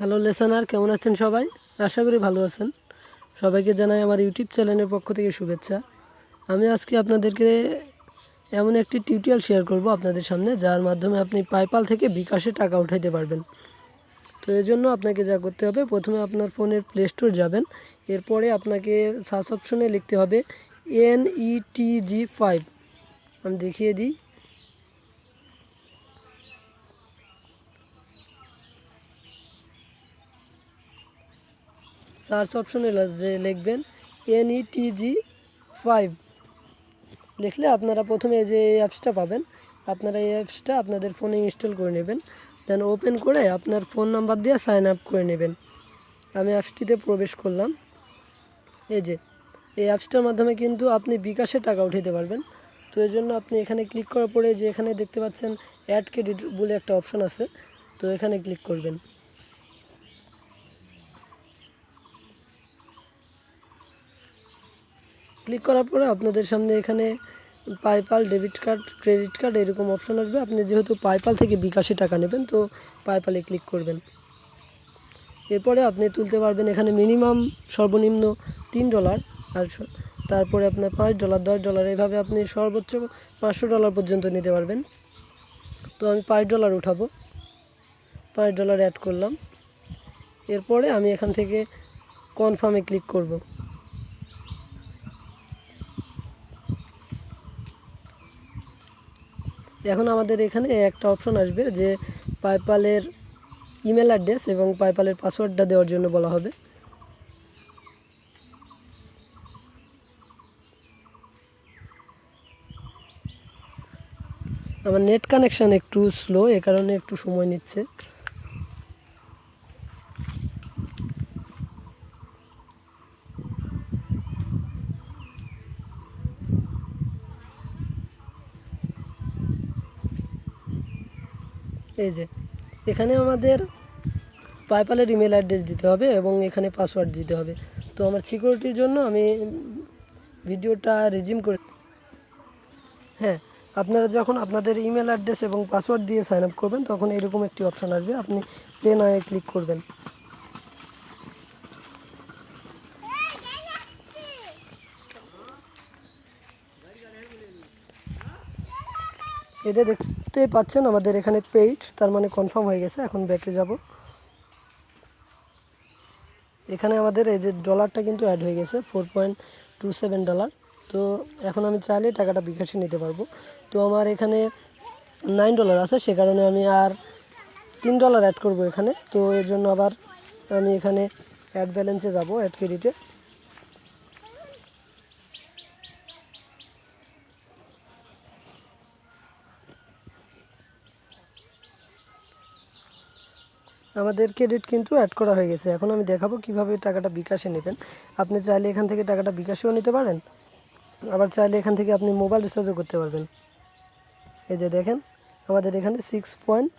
Hello লেসানার কেমন আছেন সবাই? আশা করি ভালো আছেন। সবাইকে জানাই আমার ইউটিউব চ্যানেলের পক্ষ থেকে শুভেচ্ছা। আমি আজকে আপনাদেরকে এমন একটি টিউটোরিয়াল শেয়ার করব আপনাদের সামনে, যার মাধ্যমে আপনি পাইপাল থেকে বিকাশে টাকা উঠাইতে পারবেন। তো এর জন্য আপনাকে যা করতে হবে, প্রথমে আপনার ফোনের প্লে স্টোর যাবেন। এরপরে আপনাকে সার্চ অপশনে লিখতে হবে এন ই টি জি ফাইভ আমি দেখিয়ে দিই। সার্চ অপশনে যে লিখবেন এন ই টি জি ফাইভ লিখলে আপনারা প্রথমে যে এই অ্যাপসটা পাবেন, আপনারা এই অ্যাপসটা আপনাদের ফোনে ইনস্টল করে নেবেন। দেন ওপেন করে আপনার ফোন নাম্বার দিয়ে সাইন আপ করে নেবেন। আমি অ্যাপসটিতে প্রবেশ করলাম। এই যে, এই অ্যাপসটার মাধ্যমে কিন্তু আপনি বিকাশে টাকা উঠাতে পারবেন। তো এই জন্য আপনি এখানে ক্লিক করার পরে যে এখানে দেখতে পাচ্ছেন অ্যাড ক্রেডিট বলে একটা অপশন আছে, তো এখানে ক্লিক করবেন। ক্লিক করার পরে আপনাদের সামনে এখানে PayPal debit card credit card এরকম অপশন আসবে। আপনি যেহেতু পাইপাল থেকে বিকাশে টাকা নেবেন, তো পাইপালে ক্লিক করবেন। এরপরে আপনি তুলতে পারবেন এখানে মিনিমাম সর্বনিম্ন তিন ডলার আর তারপরে আপনার পাঁচ ডলার দশ ডলার এভাবে আপনি সর্বোচ্চ পাঁচশো ডলার পর্যন্ত নিতে পারবেন। তো আমি পাঁচ ডলার উঠাবো। পাঁচ ডলার অ্যাড করলাম। এরপরে আমি এখান থেকে কনফার্মে ক্লিক করব। এখন আমাদের এখানে একটা অপশন আসবে যে পাইপালের ইমেল অ্যাড্রেস এবং পাইপালের পাসওয়ার্ডটা দেওয়ার জন্য বলা হবে। আমার নেট কানেকশান একটু স্লো এ কারণে একটু সময় নিচ্ছে। এই যে, এখানে আমাদের পাইপালের ইমেল অ্যাড্রেস দিতে হবে এবং এখানে পাসওয়ার্ড দিতে হবে। তো আমার সিকিউরিটির জন্য আমি ভিডিওটা রিজিম করে হ্যাঁ আপনারা যখন আপনাদের ইমেল অ্যাড্রেস এবং পাসওয়ার্ড দিয়ে সাইন আপ করবেন, তখন এরকম একটি অপশান আসবে। আপনি প্লে নয়ে ক্লিক করবেন। এতে দেখতে পাচ্ছেন আমাদের এখানে পেইড তার মানে কনফার্ম হয়ে গেছে, এখন ব্যাকে যাব। এখানে আমাদের এই যে ডলারটা কিন্তু অ্যাড হয়ে গেছে four point two seven dollar তো এখন আমি চাইলে টাকাটা বিকাশে নিতে পারব। তো আমার এখানে নাইন ডলার আছে, সে কারণে আমি আর তিন ডলার অ্যাড করব এখানে। তো এর জন্য আবার আমি এখানে অ্যাড ব্যালেন্সে যাব অ্যাড ক্রেডিটে আমাদের ক্রেডিট কিন্তু অ্যাড করা হয়ে গেছে। এখন আমি দেখাবো কীভাবে টাকাটা বিকাশে নেবেন। আপনি চাইলে এখান থেকে টাকাটা বিকাশেও নিতে পারেন। আবার চাইলে এখান থেকে আপনি মোবাইল রিচার্জও করতে পারবেন। এই যে দেখেন, আমাদের এখানে six point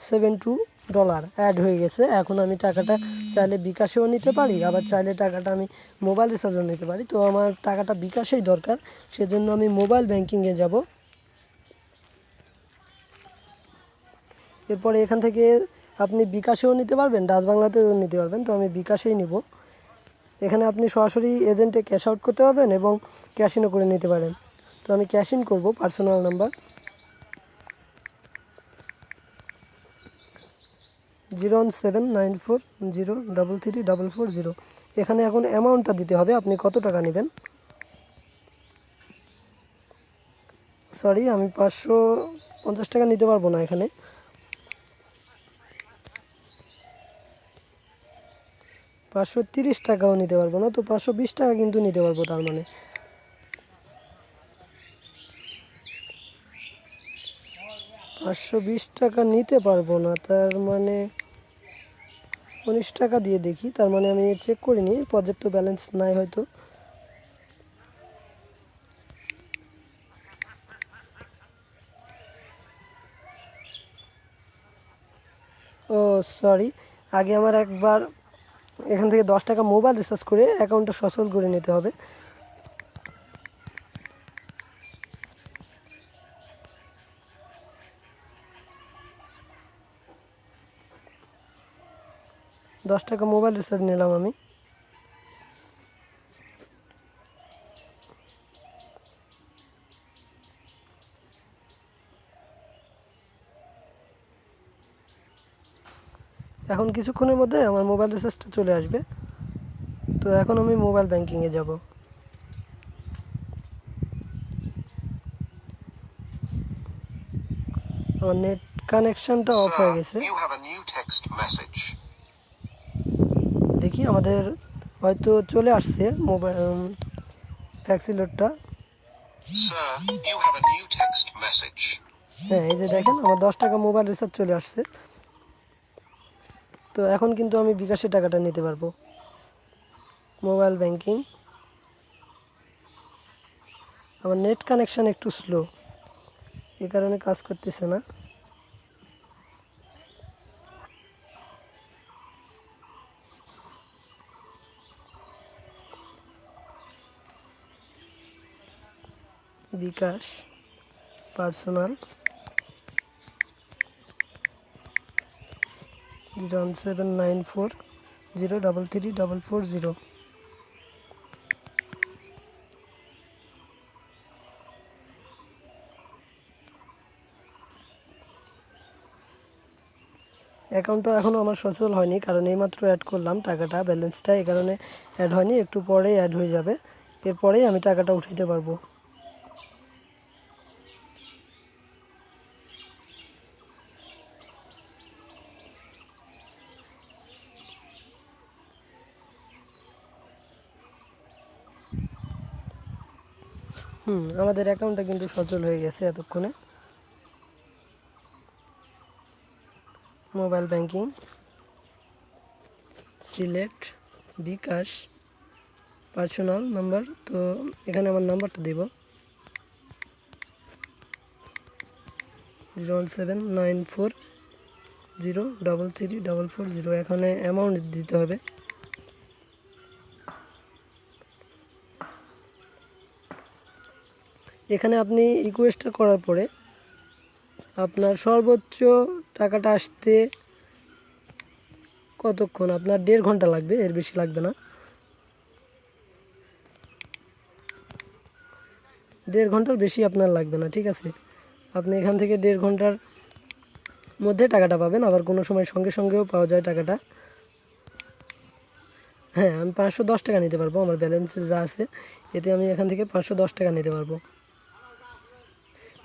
seven two dollar add হয়ে গেছে। এখন আমি টাকাটা চাইলে বিকাশেও নিতে পারি, আবার চাইলে টাকাটা আমি মোবাইল রিচার্জও নিতে পারি। তো আমার টাকাটা বিকাশেই দরকার, সেজন্য আমি মোবাইল ব্যাঙ্কিংয়ে যাব। এরপরে এখান থেকে আপনি বিকাশেও নিতে পারবেন, ডাচ বাংলাতেও নিতে পারবেন, তো আমি বিকাশেই নিব। এখানে আপনি সরাসরি এজেন্টে ক্যাশ আউট করতে পারবেন এবং ক্যাশ ইনও করে নিতে পারেন। তো আমি ক্যাশ ইন করব, personal number. Zero one seven nine four zero double three double four zero. এখানে এখন অ্যামাউন্টটা দিতে হবে, আপনি কত টাকা নেবেন? সরি, আমি পাঁচশো পঞ্চাশ টাকা নিতে পারব না এখানে। পাঁচশো তিরিশ টাকাও নিতে পারব না, তো পাঁচশো বিশ টাকা কিন্তু নিতে পারব তার মানে। পাঁচশো বিশ টাকা নিতে পারব না, তার মানে উনিশ টাকা দিয়ে দেখি, তার মানে আমি চেক করিনি পর্যাপ্ত ব্যালেন্স নাই হয়তো। ও সরি আগে আমার একবার এখান থেকে দশ টাকা মোবাইল রিচার্জ করে অ্যাকাউন্টটা সচল করে নিতে হবে। দশ টাকা মোবাইল রিচার্জ নিলাম আমি। এখন কিছুক্ষণের মধ্যে আমার মোবাইল রিচার্জটা চলে আসবে। তো এখন আমি মোবাইল ব্যাংকিংয়ে যাব। আমার নেট কানেকশনটা অফ হয়ে গেছে. দেখি আমাদের হয়তো চলে আসছে মোবাইল ফ্যাক্সিলোডটা. হ্যাঁ এই যে দেখেন আমার দশ টাকা মোবাইল রিচার্জ চলে আসছে। তো এখন কিন্তু আমি বিকাশে টাকাটা নিতে পারব। Mobile banking. আমার নেট কানেকশান একটু স্লো। এ কারণে কাজ করতেছে না। BKash, personal. Zero one seven nine four zero double three double four zero অ্যাকাউন্টটা এখনও আমার সচল হয়নি, কারণ এইমাত্র অ্যাড করলাম টাকাটা ব্যালেন্সটা এই কারণে অ্যাড হয়নি, একটু পরেই অ্যাড হয়ে যাবে, এরপরেই আমি টাকাটা উঠাইতে পারব। হুম, আমাদের অ্যাকাউন্টটা কিন্তু সচল হয়ে গেছে এতক্ষণে। Mobile banking, select, bKash, personal number, তো এখানে আমার নাম্বারটা দেব। Zero one seven nine four zero double three double four zero, এখানে অ্যামাউন্ট দিতে হবে। এখানে আপনি রিকোয়েস্টটা করার পরে আপনার সর্বোচ্চ টাকাটা আসতে কতক্ষণ? আপনার দেড় ঘণ্টা লাগবে, এর বেশি লাগবে না। দেড় ঘণ্টার বেশি আপনার লাগবে না, ঠিক আছে? আপনি এখান থেকে দেড় ঘণ্টার মধ্যে টাকাটা পাবেন, আবার কোনো সময় সঙ্গে সঙ্গেও পাওয়া যায় টাকাটা। হ্যাঁ আমি পাঁচশো দশ টাকা নিতে পারব, আমার ব্যালেন্স যা আছে, এতে আমি এখান থেকে পাঁচশো দশ টাকা নিতে পারব।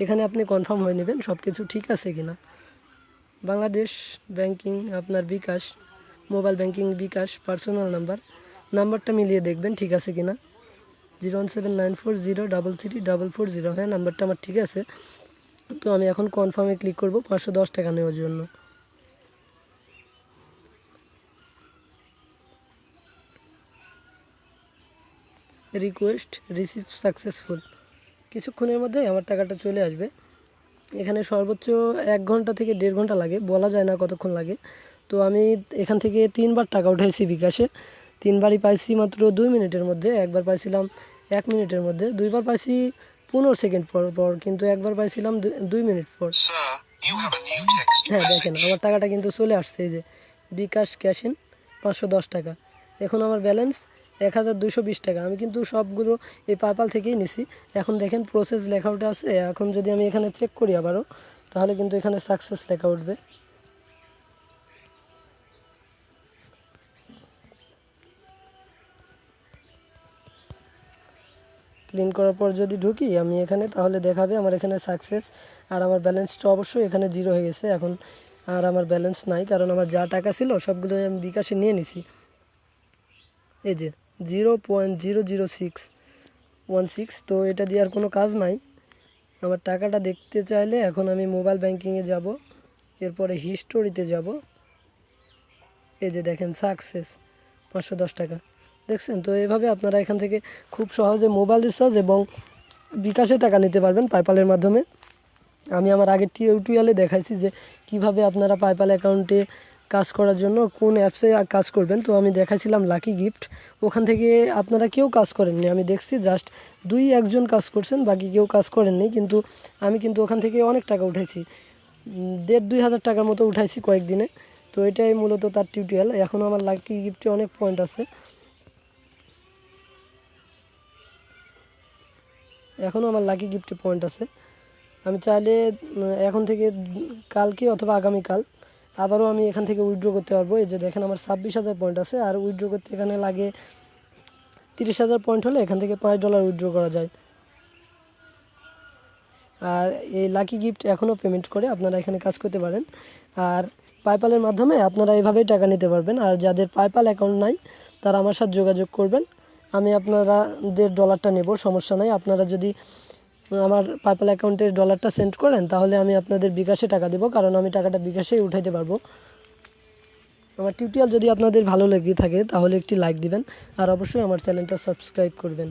এখানে আপনি কনফার্ম হয়ে নেবেন সব কিছু ঠিক আছে কি না বাংলাদেশ ব্যাংকিং আপনার bKash mobile banking bKash personal number নাম্বারটা মিলিয়ে দেখবেন ঠিক আছে কি না zero one seven nine four zero double three double four zero হ্যাঁ নাম্বারটা আমার ঠিক আছে। তো আমি এখন কনফার্মে ক্লিক করব পাঁচশো দশ টাকা নেওয়ার জন্য। রিকোয়েস্ট রিসিভ সাকসেসফুল কিছুক্ষণের মধ্যে আমার টাকাটা চলে আসবে। এখানে সর্বোচ্চ এক ঘণ্টা থেকে দেড় ঘণ্টা লাগে বলা যায় না কতক্ষণ লাগে। তো আমি এখান থেকে তিনবার টাকা উঠেছি বিকাশে। তিনবারই পাইছি মাত্র দুই মিনিটের মধ্যে একবার পাইছিলাম এক মিনিটের মধ্যে দুইবার পাইছি পনেরো সেকেন্ড পর পর কিন্তু একবার পাইছিলাম দুই মিনিট পর। হ্যাঁ দেখেন আমার টাকাটা কিন্তু চলে আসছে এই যে বিকাশ ক্যাশিন পাঁচশো দশ টাকা। এখন আমার ব্যালেন্স এক হাজার দুশো বিশ টাকা। আমি কিন্তু সবগুলো এই পাইপাল থেকেই নিছি। এখন দেখেন প্রসেস লেখা উঠে আছে। এখন যদি আমি এখানে চেক করি আবারও, তাহলে কিন্তু এখানে সাকসেস লেখা উঠবে। ক্লিন করার পর যদি ঢুকি আমি এখানে, তাহলে দেখাবে আমার এখানে সাকসেস আর আমার ব্যালেন্সটা অবশ্যই এখানে জিরো হয়ে গেছে। এখন আর আমার ব্যালেন্স নাই। কারণ আমার যা টাকা ছিল সবগুলো আমি বিকাশে নিয়ে নিছি। এই যে। Zero point zero zero six. One six তো এটা দেওয়ার কোনো কাজ নাই। আমার টাকাটা দেখতে চাইলে এখন আমি মোবাইল ব্যাঙ্কিংয়ে যাব, এরপরে হিস্টোরিতে যাব। এই যে দেখেন সাকসেস পাঁচশো দশ টাকা। দেখছেন? তো এইভাবে আপনারা এখান থেকে খুব সহজে মোবাইল রিচার্জ এবং বিকাশে টাকা নিতে পারবেন পাইপালের মাধ্যমে। আমি আমার আগের টিউটোরিয়ালে দেখাইছি যে কীভাবে আপনারা পাইপাল অ্যাকাউন্টে কাজ করার জন্য কোন অ্যাপসে কাজ করবেন। তো আমি দেখাইছিলাম লাকি গিফট ওখান থেকে আপনারা কেউ কাজ করেননি। আমি দেখছি জাস্ট দুই একজন কাজ করছেন, বাকি কেউ কাজ করেননি। কিন্তু আমি কিন্তু ওখান থেকে অনেক টাকা উঠেছি দেড় দুই হাজার টাকার মতো উঠাইছি কয়েকদিনে। তো এটাই মূলত তার টিউটোরিয়াল এখনও আমার লাকি গিফটে অনেক পয়েন্ট আছে। এখনও আমার লাকি গিফটে পয়েন্ট আছে। আমি চাইলে এখন থেকে কালকে অথবা আগামীকাল আবারও আমি এখান থেকে উইথড্র করতে পারব। এই যে দেখেন আমার ছাব্বিশ হাজার পয়েন্ট আছে, আর উইথড্র করতে এখানে লাগে তিরিশ হাজার পয়েন্ট হলে এখান থেকে পাঁচ ডলার উইড্রো করা যায়। আর এই লাকি গিফট এখনও পেমেন্ট করে, আপনারা এখানে কাজ করতে পারেন। আর পাইপালের মাধ্যমে আপনারা এভাবেই টাকা নিতে পারবেন। আর যাদের পাইপাল অ্যাকাউন্ট নাই, তারা আমার সাথে যোগাযোগ করবেন। আমি আপনারাদের ডলারটা নেব, সমস্যা নাই। আপনারা যদি আমার পাইপাল অ্যাকাউন্টে ডলারটা সেন্ড করেন, তাহলে আমি আপনাদের বিকাশে টাকা দেবো, কারণ আমি টাকাটা বিকাশেই উঠাইতে পারব। আমার টিউটোরিয়াল যদি আপনাদের ভালো লেগে থাকে, তাহলে একটি লাইক দিবেন, আর অবশ্যই আমার চ্যানেলটা সাবস্ক্রাইব করবেন।